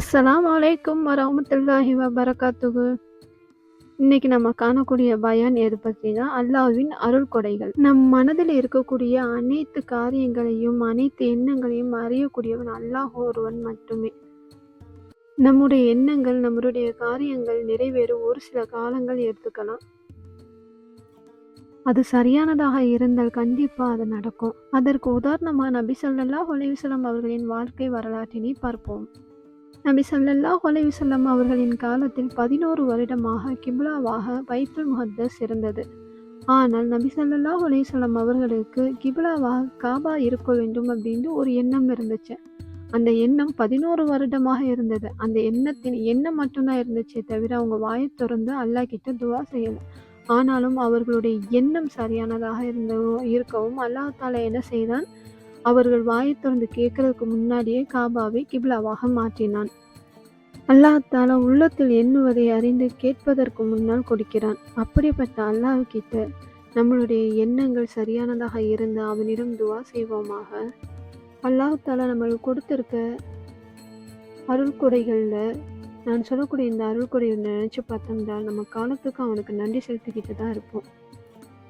அஸ்லாம் வலைக்கும் வரமத்துல்லாஹி வபரகாத்துகு இன்னைக்கு நம்ம காணக்கூடிய பயான் எது பற்றினா அல்லாஹ்வின் அருள் கொடைகள். நம் மனதில் இருக்கக்கூடிய அனைத்து காரியங்களையும் அனைத்து எண்ணங்களையும் அறியக்கூடியவன் அல்லாஹ் ஒருவன் மட்டுமே. நம்முடைய எண்ணங்கள் நம்மளுடைய காரியங்கள் நிறைவேற ஒரு சில காலங்கள் எடுத்துக்கலாம். அது சரியானதாக இருந்தால் கண்டிப்பாக அது நடக்கும். அதற்கு உதாரணமாக நபி சொல்லல்லா அலைஹி அவர்களின் வாழ்க்கை வரலாற்றினை பார்ப்போம். நபி சல்லாஹ் அலைவிசல்லம் அவர்களின் காலத்தில் பதினோரு வருடமாக கிப்லாவாக பைத்துல் முகத்தஸ் இருந்தது. ஆனால் நபி சல்லாஹ் அலைஹி அவர்களுக்கு கிப்லாவாக காபா இருக்க வேண்டும் அப்படின்னு ஒரு எண்ணம் இருந்துச்சு. அந்த எண்ணம் பதினோரு வருடமாக இருந்தது. அந்த எண்ணத்தின் எண்ணம் மட்டும்தான் இருந்துச்சே தவிர அவங்க வாயை திறந்து அல்லாஹ் கிட்ட துவா செய்யலை ஆனாலும் அவர்களுடைய எண்ணம் சரியானதாக இருந்தவோ இருக்கவும் அல்லாஹ் என்ன செய்தான்? அவர்கள் வாயை திறந்து கேட்கறதுக்கு முன்னாடியே காபாவை கிப்லாவாக மாற்றினான். அல்லாஹால தாலா உள்ளத்தில் எண்ணுவதை அறிந்து கேட்பதற்கு முன்னால் கொடுக்கிறான். அப்படிப்பட்ட அல்லாஹ் கிட்ட நம்மளுடைய எண்ணங்கள் சரியானதாக இருந்து அவனிடம் துவா செய்வோமாக? அல்லாஹ் தாலா நம்மளுக்கு கொடுத்திருக்க அருள் கொடைகளில் நான் சொல்லக்கூடிய இந்த அருள் கொடையை நினச்சி பார்த்தோம்னா நம்ம காலத்துக்கு அவனுக்கு நன்றி செலுத்திக்கிட்டு தான் இருப்போம்.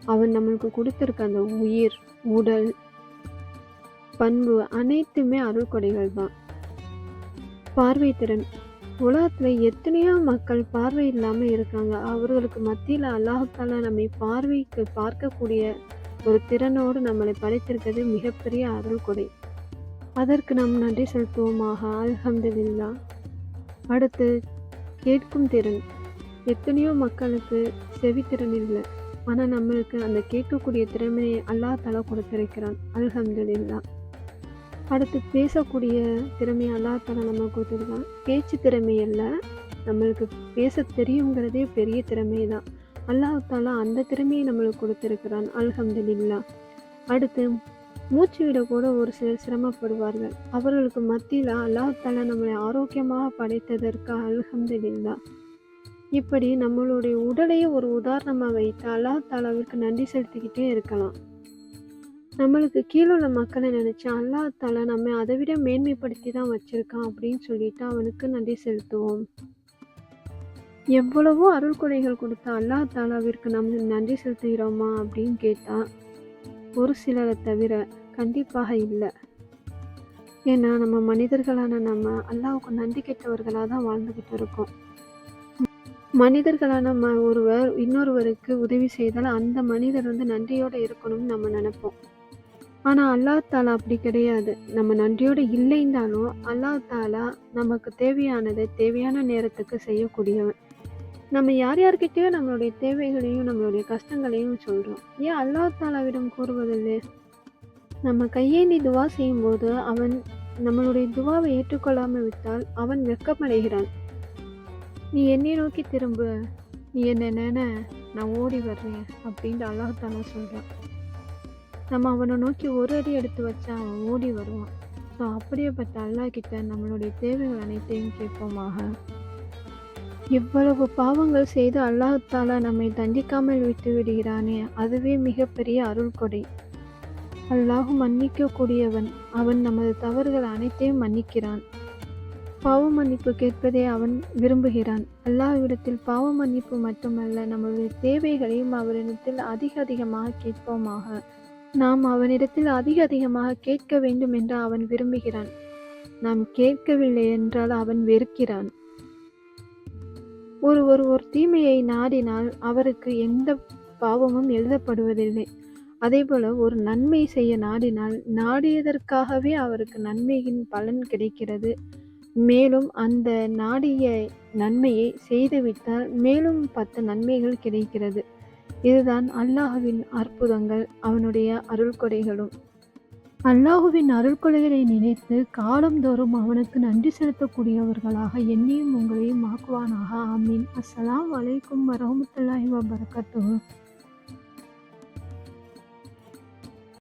அவன் நம்மளுக்கு கொடுத்துருக்க அந்த உயிர் உடல் பண்பு அனைத்துமே அருள் கொடைகள் தான் பார்வை திறன். உலகத்தில் எத்தனையோ மக்கள் பார்வை இல்லாமல் இருக்காங்க. அவர்களுக்கு மத்தியில் அல்லாஹால நம்மை பார்வைக்கு பார்க்கக்கூடிய ஒரு திறனோடு நம்மளை படைத்திருக்கிறது மிகப்பெரிய அருள் கொடை. அதற்கு நாம் நன்றி செலுத்துவோமாக. அல்ஹம்துல்லா அடுத்து கேட்கும் திறன். எத்தனையோ மக்களுக்கு செவித்திறன் இல்லை. ஆனால் நம்மளுக்கு அந்த கேட்கக்கூடிய திறமையை அல்லா தலா கொடுத்திருக்கிறான். அல்ஹம்துல்லா அடுத்து பேசக்கூடிய திறமையை அல்லா தலா நம்ம கொடுத்துருக்கான். பேச்சு திறமை இல்லை நம்மளுக்கு பேச தெரியுங்கிறதே பெரிய திறமை தான் அல்லாஹாலா அந்த திறமையை நம்மளுக்கு கொடுத்துருக்கிறான் அல்ஹம்துலில்லா. அடுத்து மூச்சு விட கூட ஒரு சிலர் சிரமப்படுவார்கள். அவர்களுக்கு மத்தியில் அல்லாஹ் தாலா நம்மளை ஆரோக்கியமாக படைத்ததற்கு அல்ஹம்துலில்லா. இப்படி நம்மளுடைய உடலையே ஒரு உதாரணமாக வைத்து அல்லாஹாலாவிற்கு நன்றி செலுத்திக்கிட்டே இருக்கலாம். நம்மளுக்கு கீழே உள்ள மக்களை நினச்சி அல்லாஹ் தாலா நம்ம அதை விட மேன்மைப்படுத்தி தான் வச்சுருக்கான் அப்படின்னு சொல்லிட்டு அவனுக்கு நன்றி செலுத்துவோம். எவ்வளவோ அருள் கொலைகள் கொடுத்த அல்லாஹ் தாலாவிற்கு நம்ம நன்றி செலுத்துகிறோமா அப்படின்னு கேட்டால் ஒரு சிலரை தவிர கண்டிப்பாக இல்லை. ஏன்னா நம்ம மனிதர்களான நம்ம அல்லாவுக்கு நன்றி கெட்டவர்களாக தான் வாழ்ந்துக்கிட்டு இருக்கோம். மனிதர்களான ம ஒருவர் இன்னொருவருக்கு உதவி செய்தால் அந்த மனிதர் வந்து நன்றியோடு இருக்கணும்னு நம்ம நினைப்போம். ஆனால் அல்லா தாலா அப்படி கிடையாது. நம்ம நன்றியோடு இல்லைந்தாலும் அல்லா தாலா நமக்கு தேவையானதை தேவையான நேரத்துக்கு செய்யக்கூடியவன். நம்ம யார் யார்கிட்டயோ நம்மளுடைய தேவைகளையும் நம்மளுடைய கஷ்டங்களையும் சொல்கிறோம் ஏன் அல்லா தாலாவிடம் கூறுவதில்லை? நம்ம கையேந்தி துவா செய்யும்போது அவன் நம்மளுடைய துவாவை ஏற்றுக்கொள்ளாமல் விட்டால் அவன் வெக்கமடைகிறான் நீ என்னை நோக்கி திரும்ப. நீ என்ன நினை நான் ஓடி வர்றேன் அப்படின்ட்டு அல்லாஹாலா சொல்கிறான் நம்ம அவனை நோக்கி ஒரு அடி எடுத்து வச்சா அவன் ஓடி வருவான். ஸோ அப்படியேப்பட்ட அல்லாஹ் கிட்ட நம்மளுடைய தேவைகள் அனைத்தையும் கேட்போமாக. இவ்வளவு பாவங்கள் செய்து அல்லாஹால நம்மை தண்டிக்காமல் விட்டு விடுகிறானே அதுவே மிகப்பெரிய அருள் கொடை. அல்லாஹும் மன்னிக்கக்கூடியவன் அவன் நமது தவறுகள் அனைத்தையும் மன்னிக்கிறான். பாவ மன்னிப்பு கேட்பதை அவன் விரும்புகிறான். அல்லாஹ்விடத்தில் பாவ மன்னிப்பு மட்டுமல்ல நமது தேவைகளையும் அவரிடத்தில் அதிக அதிகமாக கேட்போமாக. நாம் அவனிடத்தில் அதிக அதிகமாக கேட்க வேண்டும் என்று அவன் விரும்புகிறான். நாம் கேட்கவில்லை என்றால் அவன் வெறுக்கிறான். ஒருவர் ஒரு தீமையை நாடினால் அவருக்கு எந்த பாவமும் எழுதப்படுவதில்லை. அதேபோல ஒரு நன்மை செய்ய நாடினால் நாடியதற்காகவே அவருக்கு நன்மையின் பலன் கிடைக்கிறது. மேலும் அந்த நாடிய நன்மையை செய்துவிட்டால் மேலும் பத்து நன்மைகள் கிடைக்கிறது. இதுதான் அல்லாஹுவின் அற்புதங்கள் அவனுடைய அருள்கொடைகளும். அல்லாஹுவின் அருள்கொடைகளை நினைத்து காலந்தோறும் அவனுக்கு நன்றி செலுத்தக்கூடியவர்களாக என்னையும் உங்களையும் ஆக்குவானாக. ஆமீன். அஸ்லாம் வலைக்கும் வரமத்துல்லாஹி வபரகத்துஹு.